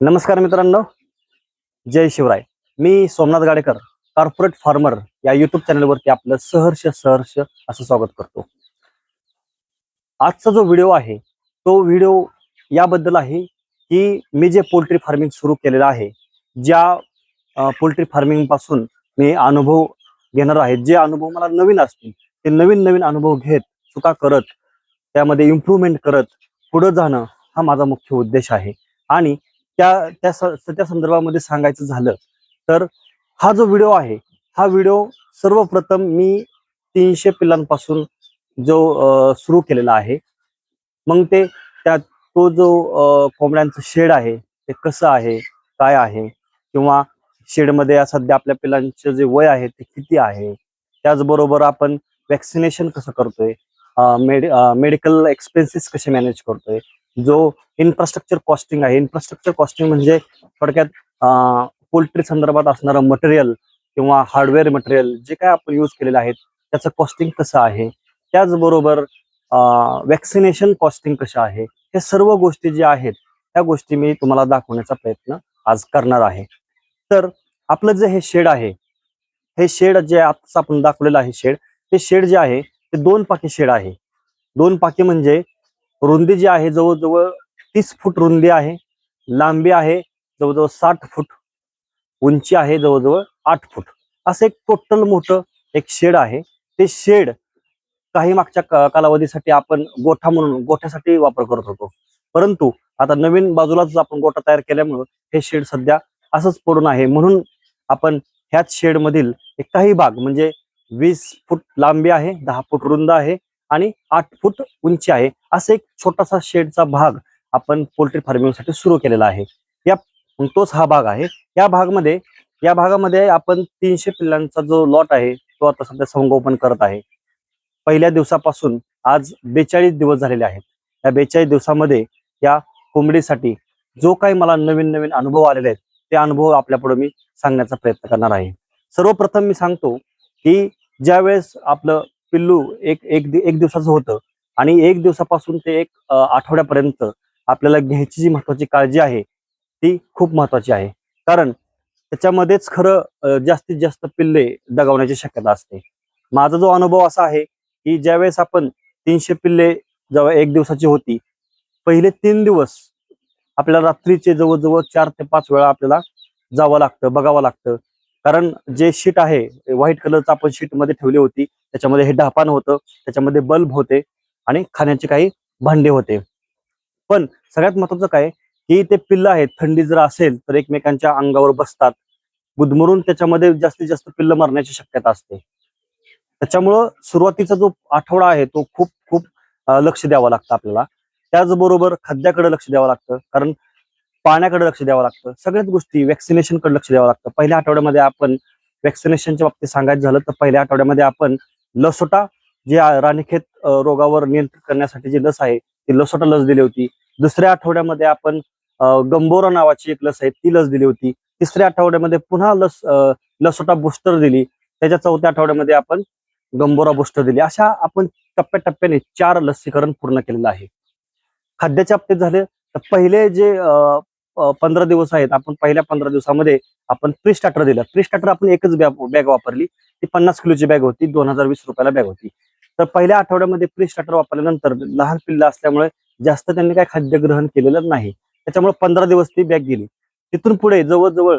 नमस्कार मित्रांनो. जय शिवराय. मी सोमनाथ गाडेकर कॉर्पोरेट फार्मर या युट्यूब चॅनलवरती आपलं सहर्ष सहर्ष असं स्वागत करतो. आजचा जो व्हिडिओ आहे तो व्हिडिओ याबद्दल आहे की मी जे पोल्ट्री फार्मिंग सुरू केलेलं आहे ज्या पोल्ट्री फार्मिंगपासून मी अनुभव घेणार आहे जे अनुभव मला नवीन असतील ते नवीन नवीन अनुभव घेत चुका करत त्यामध्ये इम्प्रूव्हमेंट करत पुढं जाणं हा माझा मुख्य उद्देश आहे. आणि त्या त्या त्या संदर्भामध्ये सांगायचं झालं तर हा जो व्हिडिओ आहे हा व्हिडिओ सर्वप्रथम मी तीनशे पिल्लांपासून जो सुरू केलेला आहे मग ते त्या तो जो कोंबड्यांचं शेड आहे ते कसं आहे काय आहे किंवा शेडमध्ये सध्या आपल्या पिल्लांचं जे वय आहे ते किती आहे त्याचबरोबर आपण वॅक्सिनेशन कसं करतोय मेड मेडिकल एक्सपेन्सेस कसे मॅनेज करतोय जो इन्फ्रास्ट्रक्चर कॉस्टिंग आहे. इन्फ्रास्ट्रक्चर कॉस्टिंग म्हणजे थोडक्यात पोल्ट्री संदर्भात असणारं मटेरियल किंवा हार्डवेअर मटेरियल जे काय आपण यूज केलेलं आहे त्याचं कॉस्टिंग कसं आहे? त्याचबरोबर वॅक्सिनेशन कॉस्टिंग कसं आहे? हे सर्व गोष्टी ज्या आहेत त्या गोष्टी मी तुम्हाला दाखवण्याचा प्रयत्न आज करणार आहे. तर आपलं जे हे शेड आहे हे शेड जे आताच आपण दाखवलेलं आहे शेड हे शेड जे आहे ते दोन पाकी शेड आहे. दोन पाकी म्हणजे रुंदी जी आहे जवळजवळ तीस फूट रुंदी आहे. लांबी आहे जवळजवळ साठ फूट. उंची आहे जवळजवळ आठ फूट. असं एक टोटल मोठं एक शेड आहे. ते शेड काही मागच्या का- कालावधीसाठी आपण गोठा म्हणून गोठ्यासाठी वापर करत होतो. परंतु आता नवीन बाजूलाच आपण गोठा तयार केल्यामुळं हे शेड सध्या असंच पडून आहे. म्हणून आपण ह्याच शेडमधील एक काही भाग म्हणजे वीस फूट लांबी आहे दहा फूट रुंद आहे. आणि आठ फूट उंची आहे. असा एक छोटासा शेडचा भाग आपण पोल्ट्री फार्मिंगसाठी सुरू केलेला आहे. या तोच हा भाग आहे. या भागमध्ये या भागामध्ये आपण तीनशे पिल्लांचा जो लॉट आहे तो आता सध्या संगोपन करत आहे. पहिल्या दिवसापासून आज बेचाळीस दिवस झालेले आहेत. या बेचाळीस दिवसामध्ये या कोंबडीसाठी जो काही मला नवीन नवीन अनुभव आलेले आहेत ते अनुभव आपल्यापुढे मी सांगण्याचा प्रयत्न करणार आहे. सर्वप्रथम मी सांगतो की ज्यावेळेस आपलं पिल्लू एक एक एक दिवसाचं होतं. आणि एक दिवसापासून ते एक आठवड्यापर्यंत आपल्याला घ्यायची जी महत्वाची काळजी आहे ती खूप महत्वाची आहे. कारण त्याच्यामध्येच खरं जास्तीत जास्त पिल्ले दगावण्याची शक्यता असते. माझा जो अनुभव असा आहे की ज्यावेळेस आपण तीनशे पिल्ले जेव्हा एक दिवसाची होती पहिले तीन दिवस आपल्याला रात्रीचे जवळजवळ चार ते पाच वेळा आपल्याला जावं लागतं बघावं लागतं. कारण जे शीट आहे व्हाईट कलरचं आपण शीटमध्ये ठेवली होती त्याच्यामध्ये हे ढापान होतं त्याच्यामध्ये बल्ब होते आणि खाण्याचे काही भांडे होते. पण सगळ्यात महत्वाचं काय की ते पिल्लं आहेत थंडी जर असेल तर एकमेकांच्या अंगावर बसतात. गुदमरून त्याच्यामध्ये जास्तीत जास्त पिल्लं मरण्याची शक्यता असते. त्याच्यामुळं सुरुवातीचा जो आठवडा आहे तो खूप खूप लक्ष द्यावा लागतं आपल्याला. त्याचबरोबर खाद्याकडे लक्ष द्यावं लागतं कारण पाण्याकडे लक्ष द्यावं लागतं. सगळ्याच गोष्टी वॅक्सिनेशनकडे लक्ष द्यावं लागतं. पहिल्या आठवड्यामध्ये आपण वॅक्सिनेशनच्या बाबतीत सांगायचं झालं तर पहिल्या आठवड्यामध्ये आपण लसोटा जे राणीखेत रोगावर नियंत्रित करण्यासाठी जी लस आहे ती लसोटा लस दिली होती. दुसऱ्या आठवड्यामध्ये आपण गंबोरा नावाची एक लस आहे ती लस दिली होती. तिसऱ्या आठवड्यामध्ये पुन्हा लस लसोटा बुस्टर दिली. त्याच्या चौथ्या आठवड्यामध्ये आपण गंबोरा बुस्टर दिली. अशा आपण टप्प्याटप्प्याने चार लसीकरण पूर्ण केलेलं आहे. खाद्याच्या बाबतीत झाले तर पहिले जे पंधरा दिवस आहेत. आपण पहिल्या पंधरा दिवसामध्ये आपण प्री स्टार्टर दिलं प्री स्टार्टर आपण एकच बॅग वापरली. ती पन्नास किलोची बॅग होती. दोन हजार वीस रुपयाला बॅग होती. तर पहिल्या आठवड्यामध्ये प्री स्टार्टर वापरल्यानंतर लहान पिल्ला असल्यामुळे जास्त त्यांनी काही खाद्य ग्रहण केलेलं नाही. त्याच्यामुळे पंधरा दिवस ती बॅग गेली. तिथून पुढे जवळजवळ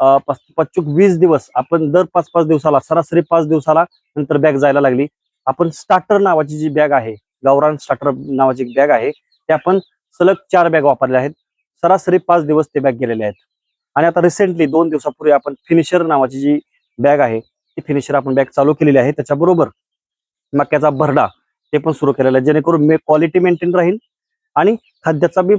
अं, पच्चूक वीस दिवस आपण दर पाच पाच दिवसाला सरासरी पाच दिवसाला नंतर बॅग जायला लागली. आपण स्टार्टर नावाची जी बॅग आहे गावरान स्टार्टर नावाची बॅग आहे ते आपण सलग चार बॅग वापरल्या आहेत. सरासरी पाच दिवस ते बॅग गेलेले आहेत. आणि आता रिसेंटली दोन दिवसापूर्वी आपण फिनिशर नावाची जी बॅग आहे ती फिनिशर आपण बॅग चालू केलेली आहे. त्याच्याबरोबर मक्याचा भरडा ते पण सुरू केलेला आहे. जेणेकरून क्वालिटी मेंटेन राहील आणि खाद्याचा बी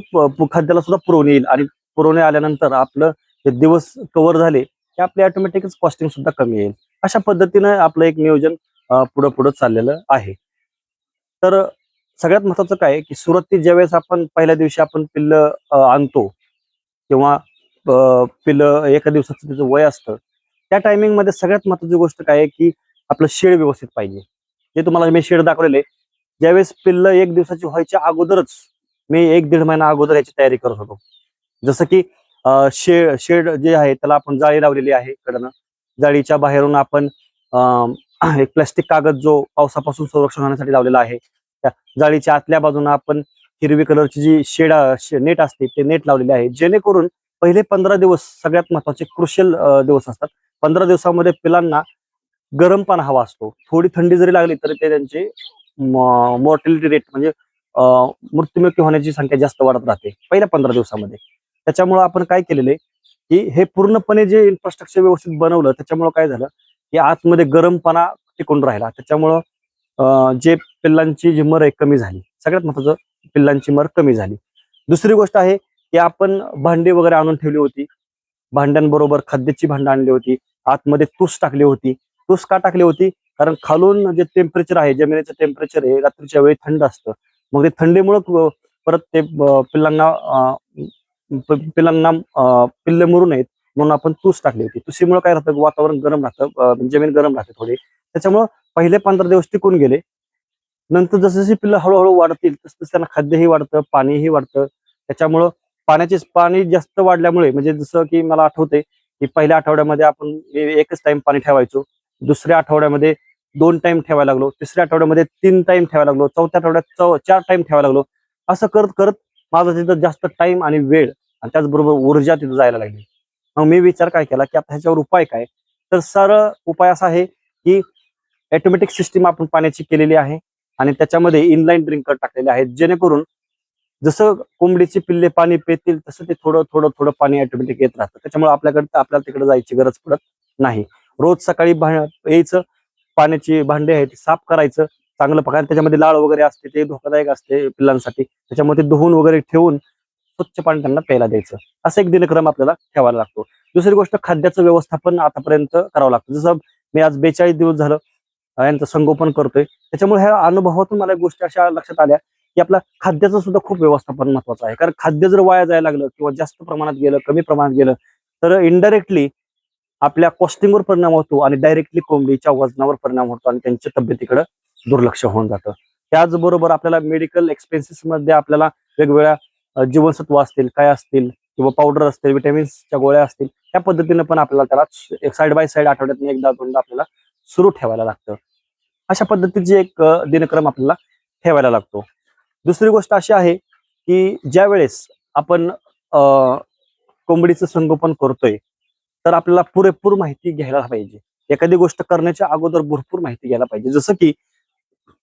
खाद्याला सुद्धा पुरवणी येईल. आणि पुरवणी आल्यानंतर आपलं जे दिवस कव्हर झाले ते आपले ऑटोमॅटिकच कॉस्टिंग सुद्धा कमी येईल. अशा पद्धतीनं आपलं एक नियोजन पुढं पुढं चाललेलं आहे. तर सगळ्यात महत्वाचं काय की सुरुवाती ज्यावेळेस आपण पहिल्या दिवशी आपण पिल्लं आणतो किंवा पिल्ल पिल्लं एका दिवसाचं त्याचं वय असतं त्या टायमिंगमध्ये सगळ्यात महत्वाची गोष्ट काय आहे की आपलं शेड व्यवस्थित पाहिजे. जे तुम्हाला मी शेड दाखवलेले ज्यावेळेस पिल्लं एक दिवसाची व्हायच्या अगोदरच मी एक दीड महिना अगोदर याची तयारी करत होतो. जसं की शेड शेड जे आहे त्याला आपण जाळी लावलेली आहे कडनं. जाळीच्या बाहेरून आपण एक प्लास्टिक कागद जो पावसापासून संरक्षण होण्यासाठी लावलेला आहे त्या जाळीच्या आतल्या बाजूने आपण हिरवी कलरची जी शेड नेट असते ते नेट लावलेले आहे. जेणेकरून पहिले पंधरा दिवस सगळ्यात महत्त्वाचे क्रुशियल दिवस असतात. पंधरा दिवसामध्ये पिलांना गरम पाणी हवा असतो. थोडी थंडी जरी लागली तरी ते त्यांचे मॉर्टॅलिटी रेट म्हणजे मृत्युमुखी होण्याची संख्या जास्त वाढत राहते पहिल्या पंधरा दिवसामध्ये. त्याच्यामुळे आपण काय केलेले की हे पूर्णपणे जे इन्फ्रास्ट्रक्चर व्यवस्थित बनवलं त्याच्यामुळे काय झालं की आतमध्ये गरमपणा टिकून राहिला. त्याच्यामुळं जे पिल्लांची जी मर आहे कमी झाली. सगळ्यात महत्वाचं पिल्लांची मर कमी झाली. दुसरी गोष्ट आहे की आपण भांडी वगैरे आणून ठेवली होती. भांड्यांबरोबर खाद्याची भांडं आणली होती. आतमध्ये तूस टाकली होती. तूस का टाकली होती? कारण खालून जे टेम्परेचर आहे जमिनीचं टेम्परेचर हे रात्रीच्या वेळी थंड असतं. मग ते थंडीमुळं परत ते पिल्लांना पिल्लांना पिल्ले मरू नयेत. म्हणून आपण तूस टाकली होती. तुसीमुळे काय राहतं? वातावरण गरम राहतं. जमीन गरम राहते थोडी. त्याच्यामुळं पहिले पंधरा दिवस टिकून गेले. नंतर जसजशी पिल्लं हळूहळू वाढतील तसं तसं त्यांना खाद्यही वाढतं पाणीही वाढतं. त्याच्यामुळं पाण्याचे पाणी जास्त वाढल्यामुळे म्हणजे जसं की मला आठवते की पहिल्या आठवड्यामध्ये आपण एकच टाइम पाणी ठेवायचो. दुसऱ्या आठवड्यामध्ये दोन टाइम ठेवायला लागलो. तिसऱ्या आठवड्यामध्ये तीन टाइम ठेवायला लागलो. चौथ्या आठवड्यात चौ चार टाइम ठेवायला लागलो. असं करत करत माझा तिथं जास्त टाइम आणि वेळ आणि त्याचबरोबर ऊर्जा तिथं जायला लागली. मग मी विचार काय केला की आता ह्याच्यावर उपाय काय? तर सरळ उपाय असा आहे की ऑटोमॅटिक सिस्टीम आपण पाण्याची केलेली आहे आणि त्याच्यामध्ये इनलाईन ड्रिंकर टाकलेले आहेत. जेणेकरून जसं कोंबडीचे पिल्ले पाणी पितील तसं ते थोडं थोडं थोडं पाणी ऑटोमॅटिक येत राहतं. त्याच्यामुळे आपल्याकडे आपल्याला तिकडे जायची गरज पडत नाही. रोज सकाळी यायचं पाण्याची भांडे आहेत साफ करायचं चांगलं प्रकारे. त्याच्यामध्ये लाळ वगैरे असते ते धोकादायक असते पिल्लांसाठी. त्याच्यामध्ये धुवून वगैरे ठेवून स्वच्छ पाणी त्यांना प्यायला द्यायचं. असं एक दिनक्रम आपल्याला ठेवायला लागतो. दुसरी गोष्ट खाद्याचं व्यवस्थापन आतापर्यंत करावं लागतं. जसं मी आज बेचाळीस दिवस झालं यांचं संगोपन करतोय. त्याच्यामुळे ह्या अनुभवातून मला गोष्टी अशा लक्षात आल्या की आपल्या खाद्याचं सुद्धा खूप व्यवस्थापन महत्वाचं आहे. कारण खाद्य जर वाया जायला लागलं किंवा जास्त प्रमाणात गेलं कमी प्रमाणात गेलं तर इनडायरेक्टली आपल्या कॉस्टिंगवर परिणाम होतो आणि डायरेक्टली कोंबडीच्या वजनावर परिणाम होतो आणि त्यांच्या तब्येतीकडे दुर्लक्ष होऊन जातं. त्याचबरोबर आपल्याला मेडिकल एक्सपेन्सेस मध्ये आपल्याला वेगवेगळ्या जीवनसत्व असतील काय असतील किंवा पावडर असतील विटॅमिन्सच्या गोळ्या असतील त्या पद्धतीने पण आपल्याला त्याला साईड बाय साईड आठवड्यातून एकदा दोनदा आपल्याला सुरू ठेवायला लागतं. अशा पद्धतीची एक दिनक्रम आपल्याला ठेवायला लागतो. दुसरी गोष्ट अशी आहे की ज्या वेळेस आपण कोंबडीचं संगोपन करतोय तर आपल्याला पुरेपूर माहिती घ्यायला पाहिजे. एखादी गोष्ट करण्याच्या अगोदर भरपूर माहिती घ्यायला पाहिजे. जसं की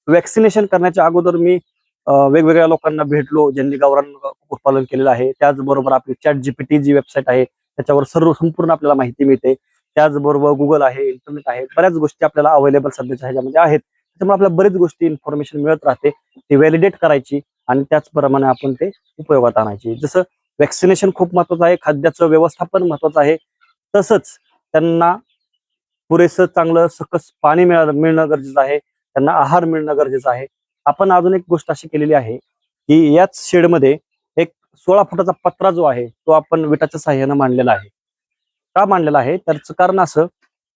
वॅक्सिनेशन करण्याच्या अगोदर मी वेगवेगळ्या लोकांना भेटलो ज्यांनी गावरान कुक्कुटपालन केलेलं आहे. त्याचबरोबर आपली चॅट जीपीटी जी वेबसाईट आहे त्याच्यावर सर्व संपूर्ण आपल्याला माहिती मिळते. त्याचबरोबर गुगल आहे इंटरनेट आहे बऱ्याच गोष्टी आपल्याला अवेलेबल सध्याच्या ह्याच्यामध्ये आहेत. त्याच्यामुळे आपल्याला बरीच गोष्टी इन्फॉर्मेशन मिळत राहते. ती व्हॅलिडेट करायची आणि त्याचप्रमाणे आपण ते उपयोगात आणायची. जसं वॅक्सिनेशन खूप महत्वाचं आहे खाद्याचं व्यवस्थापन महत्वाचं आहे. तसंच त्यांना पुरेसं चांगलं सकस पाणी मिळा मिळणं गरजेचं आहे. त्यांना आहार मिळणं गरजेचं आहे. आपण अजून एक गोष्ट अशी केलेली आहे की याच शेडमध्ये एक सोळा फुटाचा पत्रा जो आहे तो आपण विटाच्या साह्यानं मांडलेला आहे. का मांडलेला आहे? त्याचं कारण असं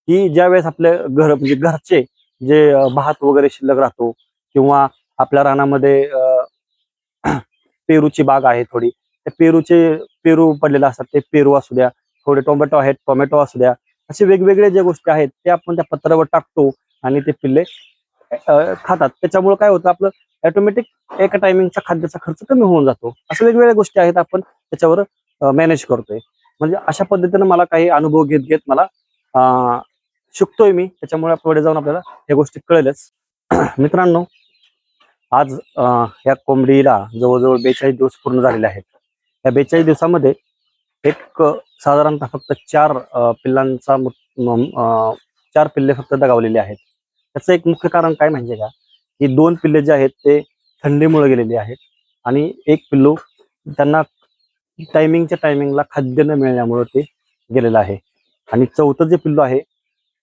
की ज्या वेळेस आपले घर म्हणजे घरचे जे भात वगैरे शिल्लक राहतो किंवा आपल्या रानामध्ये पेरूची बाग आहे थोडी त्या पेरूचे पेरू पडलेले असतात ते पेरू असू द्या थोडे टोमॅटो आहेत टोमॅटो असू द्या असे वेगवेगळे ज्या गोष्टी आहेत ते आपण त्या पत्रावर टाकतो आणि ते पिल्ले खातात. त्याच्यामुळे काय होतं आपलं ऑटोमॅटिक एका टायमिंगचा खाद्याचा खर्च कमी होऊन जातो. अशा वेगवेगळ्या गोष्टी आहेत आपण त्याच्यावर मॅनेज करतोय. म्हणजे अशा पद्धतीनं मला काही अनुभव घेत घेत मला अं, शिकतोय मी. त्याच्यामुळे पुढे जाऊन आपल्याला या गोष्टी कळेलच. मित्रांनो आज या कोंबडीला जवळजवळ बेचाळीस दिवस पूर्ण झालेले आहेत. या बेचाळीस दिवसामध्ये एक साधारणतः फक्त चार पिल्लांचा अं, चार पिल्ले फक्त दगावलेले आहेत. त्याचं एक मुख्य कारण काय म्हणजे का? की दोन पिल्ले जे आहेत ते थंडीमुळे गेलेले आहेत. आणि एक पिल्लू त्यांना टायमिंगच्या टायमिंगला खाद्य न मिळण्यामुळे ते गेलेलं आहे. आणि चौथं जे पिल्लू आहे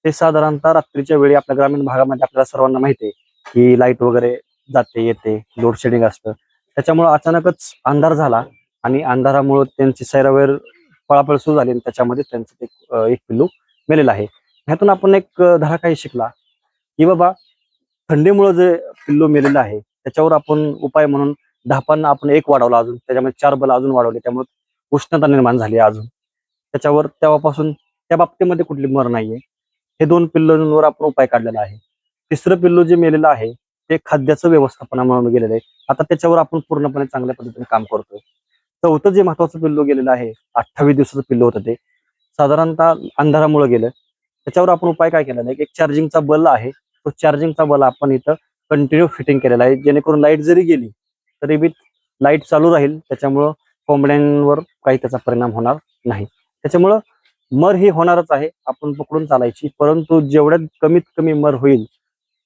ते साधारणतः रात्रीच्या वेळी आपल्या ग्रामीण भागामध्ये आपल्याला सर्वांना माहिती आहे की लाइट वगैरे जाते येते लोड शेडिंग असतं. त्याच्यामुळं अचानकच अंधार झाला आणि अंधारामुळं त्यांची सैरावेर पळापळ सुरू झाली आणि त्याच्यामध्ये त्यांचं ते एक पिल्लू मेलेलं आहे. ह्यातून आपण एक धडा काही शिकला की बाबा थंडीमुळं जे पिल्लू मेलेलं आहे त्याच्यावर आपण उपाय म्हणून धापांना आपण एक वाढवला अजून. त्याच्यामध्ये चार बल अजून वाढवले. त्यामुळे उष्णता निर्माण झाली अजून. त्याच्यावर तेव्हापासून त्या बाबतीमध्ये कुठली मर नाहीये. हे दोन पिल्लूंवर आपण उपाय काढलेला आहे. तिसरं पिल्लू जे मेलेलं आहे ते खाद्याचं व्यवस्थापनामुळे गेलेलं आहे. आता त्याच्यावर आपण पूर्णपणे चांगल्या पद्धतीने काम करतोय. चौथं जे महत्वाचं पिल्लू गेलेलं आहे अठ्ठावीस दिवसाचं पिल्लू होतं ते. साधारणतः अंधारामुळे गेलं. त्याच्यावर आपण उपाय काय केलेला आहे? एक चार्जिंगचा बल आहे. तो चार्जिंगचा बल आपण इथं कंटिन्यू फिटिंग केलेला आहे. जेणेकरून लाइट जरी गेली तरी बी लाइट चालू राहील. त्याच्यामुळं कोंबड्यांवर काही त्याचा परिणाम होणार नाही. त्याच्यामुळं मर ही होणारच आहे. आपण पकडून चालायची. परंतु जेवढ्यात कमीत कमी मर होईल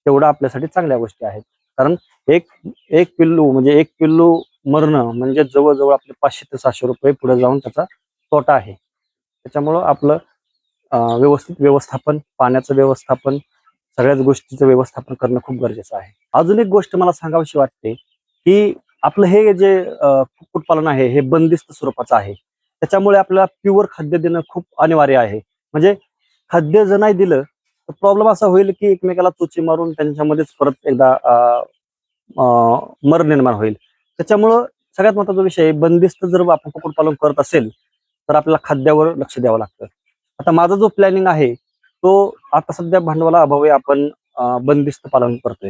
तेवढं आपल्यासाठी चांगल्या गोष्टी आहेत. कारण एक एक पिल्लू म्हणजे एक पिल्लू मरणं म्हणजे जवळजवळ आपले पाचशे ते सहाशे रुपये पुढे जाऊन त्याचा तोटा आहे. त्याच्यामुळं आपलं व्यवस्थित व्यवस्थापन पाण्याचं व्यवस्थापन सगळ्याच गोष्टीचं व्यवस्थापन करणं खूप गरजेचं आहे. अजून एक गोष्ट मला सांगावीशी वाटते. की आपलं हे जे कुक्कुटपालन आहे हे बंदिस्त स्वरूपाचं आहे. त्याच्यामुळे आपल्याला प्युअर खाद्य देणं खूप अनिवार्य आहे. म्हणजे खाद्य जर नाही दिलं तर प्रॉब्लेम असा होईल की एकमेकाला चोची मारून त्यांच्यामध्येच परत एकदा मर निर्माण होईल. त्याच्यामुळं सगळ्यात महत्त्वाचा विषय बंदिस्त जर आपण कुक्कुटपालन करत असेल तर आपल्याला खाद्यावर लक्ष द्यावं लागतं. आता माझा जो प्लॅनिंग आहे तो आता सध्या भांडवला अभावी आपण बंदिस्त पालन करतोय.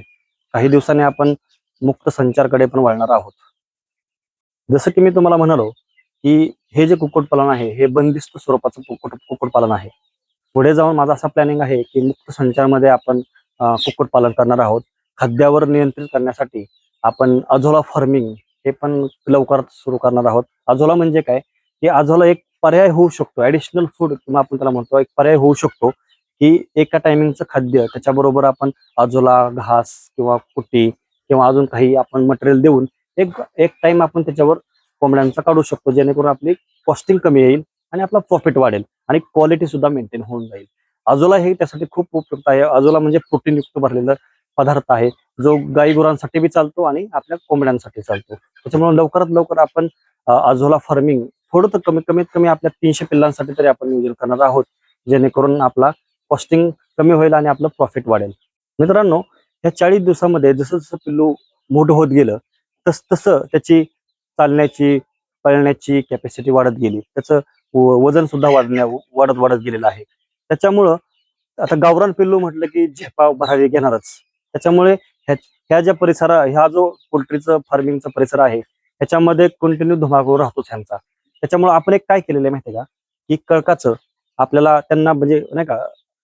काही दिवसांनी आपण मुक्त संचारकडे पण वळणार आहोत. जसं की मी तुम्हाला म्हणालो की हे जे कुक्कुटपालन आहे हे बंदिस्त स्वरूपाचं कुक्कुट कुक्कुटपालन आहे. पुढे जाऊन माझा असा प्लॅनिंग आहे की मुक्त संचारमध्ये आपण कुक्कुटपालन करणार आहोत. खाद्यावर नियंत्रित करण्यासाठी आपण अझोला फार्मिंग हे पण लवकरात सुरू करणार आहोत. अझोला म्हणजे काय? की अझोला एक पर्याय होऊ शकतो. ऍडिशनल फूड किंवा आपण त्याला म्हणतो एक पर्याय होऊ शकतो की एका टायमिंगचं खाद्य त्याच्याबरोबर आपण अझोला घास किंवा कुटी किंवा अजून काही आपण मटेरियल देऊन एक एक टाइम आपण त्याच्यावर कोंबड्यांचा काढू शकतो जेणेकरून आपली कॉस्टिंग कमी येईल आणि आपला प्रॉफिट वाढेल आणि क्वालिटी सुद्धा मेंटेन होऊन जाईल. अजोला हे त्यासाठी खूप उपयुक्त आहे. अजोला म्हणजे प्रोटीन युक्त भरलेलं पदार्थ आहे जो गाई गुरांसाठी बी चालतो आणि आपल्या कोंबड्यांसाठी चालतो. त्याच्यामुळे लवकरात लवकर आपण आजोला फार्मिंग थोडं तर कमी कमीत कमी आपल्या तीनशे पिल्लांसाठी तरी आपण नियोजन करणार आहोत जेणेकरून आपला कॉस्टिंग कमी होईल आणि आपलं प्रॉफिट वाढेल. मित्रांनो ह्या चाळीस दिवसामध्ये जसं जसं पिल्लू मोठं होत गेलं तस तसं त्याची चालण्याची पळण्याची कॅपॅसिटी वाढत गेली. त्याचं वजन सुद्धा वाढण्या वाढत वाढत गेलेलं आहे. त्याच्यामुळं आता गावरान पिल्लू म्हटलं की झेपा भरावी घेणारच. त्याच्यामुळे ह्या ह्या ज्या परिसरा ह्या जो पोल्ट्रीचं फार्मिंगचा परिसर आहे ह्याच्यामध्ये कंटिन्यू धुमाकूळ राहतोच ह्यांचा. त्याच्यामुळे आपण एक काय केलेलं आहे माहिती का? की कळकाचं आपल्याला त्यांना म्हणजे नाही का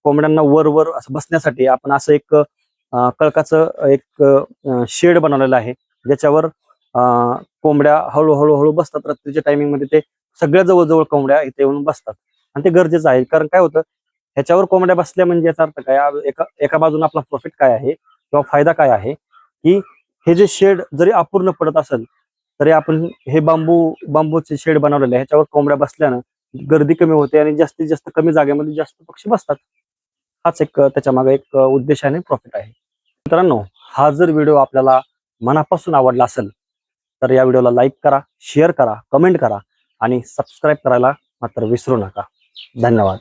कोंबड्यांना वर वर असं बसण्यासाठी आपण असं एक कळकाचं एक शेड बनवलेलं आहे. ज्याच्यावर कोंबड्या हळूहळू हळू बसतात. रात्रीच्या टायमिंगमध्ये ते सगळ्या जवळजवळ कोंबड्या इथे येऊन बसतात. आणि ते गरजेचं आहे. कारण काय होतं ह्याच्यावर कोंबड्या बसल्या म्हणजे याचा अर्थ काय? एका एका बाजून आपला प्रॉफिट काय आहे? किंवा फायदा काय आहे? की हे जे शेड जरी अपूर्ण पडत असेल तरी आपण हे बांबू बांबूचे शेड बनवलेले ह्याच्यावर कोंबड्या बसल्यानं गर्दी कमी होते आणि जास्तीत जास्त कमी जागेमध्ये जास्त पक्षी बसतात. हाच एक त्याच्यामागे त्याच्या एक उद्देशाने प्रॉफिट आहे मित्रांनो हा जर व्हिडिओ आपल्याला मनापासून आवडला असेल तर या व्हिडिओला लाईक करा शेअर करा कमेंट करा आणि सबस्क्राईब करायला मात्र विसरू नका. धन्यवाद.